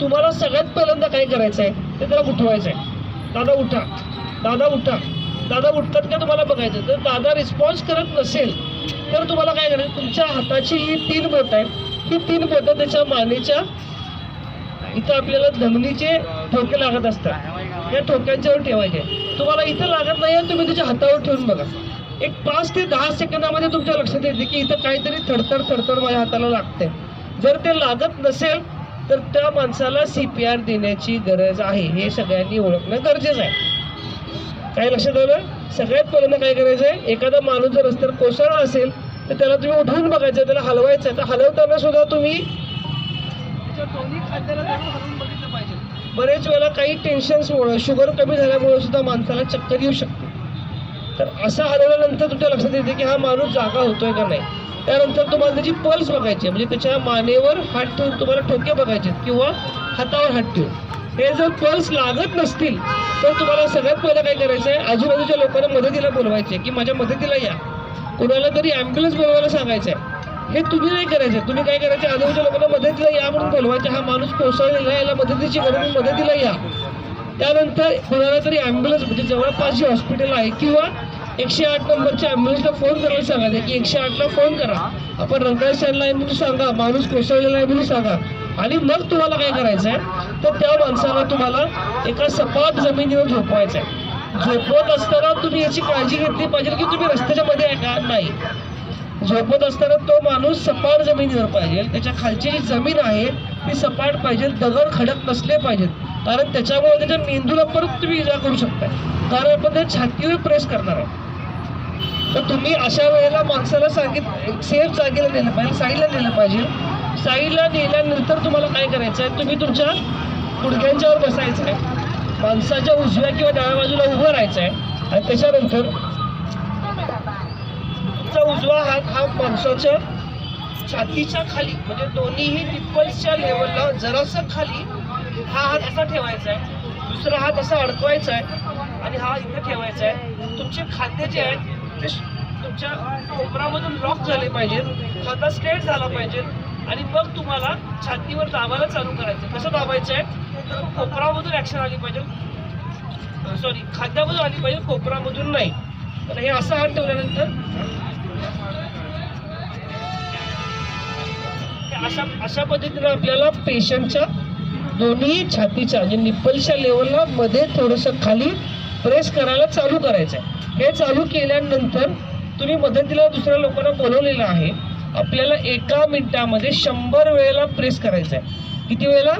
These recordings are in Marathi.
तुम्हाला सगळ्यात पहिल्यांदा काय करायचं आहे ते त्याला उठवायचं आहे दादा उठा. दादा उठा. दादा उठतात का तुम्हाला बघायचं तर दादा रिस्पॉन्स करत नसेल तर तुम्हाला काय करायचं तुमच्या हाताची ही तीन बोट आहेत. ही तीन बोटं त्याच्या मानेच्या इथं आपल्याला धमनीचे ठोके लागत असतात. या ठोक्यांच्यावर ठेवायचे. तुम्हाला इथं लागत नाही आणि तुम्ही त्याच्या हातावर ठेवून बघा. एक पाच ते दहा सेकंदामध्ये तुमच्या लक्षात येते की इथं काहीतरी थडथड थडथड माझ्या हाताला लागते जर ते लागत नसेल तर त्या माणसाला सी पी आर देण्याची गरज आहे. हे सगळ्यांनी ओळखणं गरजेचं आहे. काय लक्षात आलं? सगळ्यात पहिल्यांदा काय करायचं आहे? एखादा माणूस जर रस्त्यावर कोसळला असेल तर त्याला तुम्ही उठवून बघायचं त्याला हलवायचं आहे. तर हलवताना सुद्धा तुम्ही बरेच वेळेला काही टेन्शन्समुळं शुगर कमी झाल्यामुळे सुद्धा माणसाला चक्कर येऊ शकते. तर असं हलवल्यानंतर तुमच्या लक्षात येते की हा माणूस जागा होतोय का नाही? त्यानंतर तुम्हाला त्याची पल्स बघायची म्हणजे त्याच्या मानेवर हात ठेवून तुम्हाला ठोके बघायचे आहेत किंवा हातावर हात ठेवून. हे जर पल्स लागत नसतील तर तुम्हाला सगळ्यात पहिलं काय करायचं आहे आजूबाजूच्या लोकांना मदतीला बोलवायचे की माझ्या मदतीला या. कोणाला तरी ॲम्ब्युलन्स बोलवायला सांगायचं आहे हे तुम्ही नाही करायचं तुम्ही काय करायचं आजूबाजूच्या लोकांना मदतीला या म्हणून बोलवायचे. हा माणूस कोसळलेला याला मदतीची गरज मदतीला या. त्यानंतर कोणाला तरी ॲम्ब्युलन्स म्हणजे जवळपास जे हॉस्पिटल आहे किंवा एकशे आठ नंबरच्या ॲम्ब्युलन्सला फोन करायला सांगा. की एकशे आठला फोन करा. आपण रंगाई स्टँडला आहे म्हणून सांगा. माणूस कोसळलेला आहे म्हणून सांगा. आणि मग तुम्हाला काय करायचं आहे तर त्या माणसाला तुम्हाला एका सपाट जमिनीवर झोपवायचं आहे झोपवत असताना तुम्ही याची काळजी घेतली पाहिजे की तुम्ही रस्त्याच्या मध्ये आहे का? नाही. झोपत असताना तो माणूस सपाट जमिनीवर पाहिजे. त्याच्या खालची जी जमीन आहे ती सपाट पाहिजे. दगड खडक नसले पाहिजेत. कारण त्याच्यामुळे त्याच्या मेंदूला परत तुम्ही इजा करू शकता कारण आपण त्या छातीवर प्रेस करणार आहोत. तर तुम्ही अशा वेळेला माणसाला सांगित सेफ जागेला नेलं पाहिजे साईडला नेलं पाहिजे. साईडला नेल्यानंतर तुम्हाला काय करायचं आहे तुम्ही तुमच्या गुडघ्यांच्यावर बसायचं आहे माणसाच्या उजव्या किंवा डाव्या बाजूला उभं राहायचं आहे आणि त्याच्यानंतर तुमचा उजवा हात हा माणसाच्या छातीच्या खाली म्हणजे दोन्हीही निप्पल्सच्या लेवलला जरासं खाली हा हात असा ठेवायचा आहे दुसरा हात असा अडकवायचा आहे आणि हा इथं ठेवायचा आहे तुमचे खांदे जे आहेत तुमच्या कोपरामधून लॉक झाले पाहिजेत. स्वतः स्ट्रेट झाला पाहिजे आणि मग तुम्हाला छातीवर दाबायला चालू करायचं. कसं दाबायचं आहे? तर कोपरामधून ॲक्शन आली पाहिजे. सॉरी खाद्यामधून आली पाहिजे कोपरामधून नाही. तर हे असं हात ठेवल्यानंतर अशा अशा पद्धतीनं आपल्याला पेशंटच्या दोन्ही छातीच्या म्हणजे निप्पलच्या लेवलला मध्ये थोडंसं खाली प्रेस करायला चालू करायचं आहे. हे चालू केल्यानंतर तुम्ही मदतीला दुसऱ्या लोकांना बोलवलेलं आहे. आपल्याला एका मिनिटामध्ये शंभर वेळेला प्रेस करायचं आहे. किती वेळेला?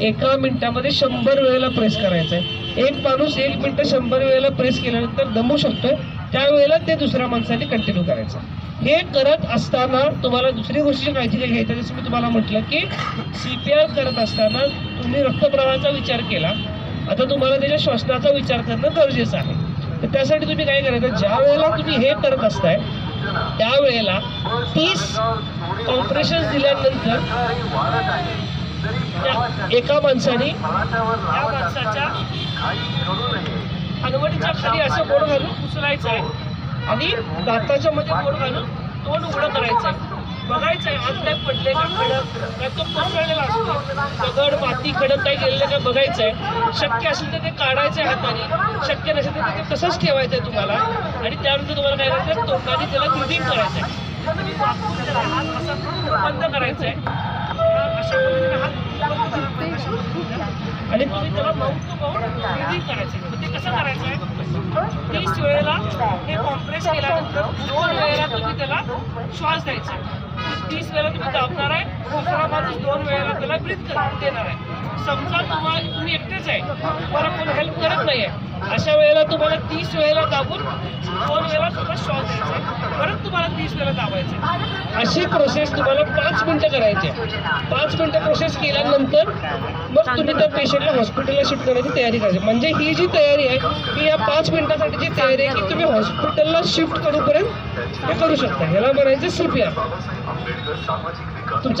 एका मिनिटामध्ये शंभर वेळेला प्रेस करायचं आहे. एक माणूस एक मिनटं शंभर वेळेला प्रेस केल्यानंतर दमू शकतो त्यावेळेला ते दुसऱ्या माणसाने कंटिन्यू करायचं हे करत असताना तुम्हाला दुसरी गोष्टी काळजी घ्यायची जसं मी तुम्हाला म्हटलं की सी पी आर करत असताना तुम्ही रक्तप्रवाहाचा विचार केला. आता तुम्हाला त्याच्या श्वसनाचा विचार करणं गरजेचं आहे. तर त्यासाठी तुम्ही काय करायचं ज्या वेळेला तुम्ही हे करत असताय त्यावेळेला तीस कॉम्प्रेशन दिल्यानंतर त्या एका माणसाने त्या माणसाच्या हलवणीच्या खाली असं बोट घालून उचलायचं आहे. आणि दाताच्या मध्ये बोट घालून तोंड उघडं करायचं आहे. बघायचं आहे आत काय पडले का खडक? काय तो कोसळलेला असतो दगड माती खडक काय गेलेलं का बघायचं आहे शक्य असेल तर ते काढायचं आहे हाताने. शक्य नसेल तर ते तसंच ठेवायचं आहे तुम्हाला. आणि त्यानंतर तुम्हाला काय करायचं तोंडाने त्याला क्लिनिंग करायचं आहे तुम्ही त्याला हात असा बंद करायचा आहे अशा पद्धतीने हात आणि तुम्ही त्याला माउथ टू माउथ ब्रिदिंग करायचं आहे मग ते कसं करायचं आहे तीस वेळेला हे कॉम्प्रेस केल्यानंतर दोन वेळेला तुम्ही त्याला श्वास द्यायचा. तीस वेळा तुम्ही दाबणार आहे दुसरा माणूस दोन वेळेला त्याला ब्रीथ देणार आहे. समजा तुम्हाला तुम्ही एकटेच आहे तुम्हाला कोण हेल्प करत नाही आहे अशा वेळेला तुम्हाला तीस वेळेला दाबून दोन वेळेला स्वतः श्वास द्यायचा आहे. परत तुम्हाला तीस वेळेला दाबायचं आहे. अशी प्रोसेस तुम्हाला पाच मिनटं करायची आहे. पाच मिनटं प्रोसेस केल्यानंतर मग तुम्ही त्या पेशंटला हॉस्पिटलला शिफ्ट करायची तयारी करायची. म्हणजे ही जी तयारी आहे या पाच मिनिटासाठीची तयारी आहे की तुम्ही हॉस्पिटलला शिफ्ट करूपर्यंत हे करू शकता. ह्याला म्हणायचं सी पी आर तुमच्या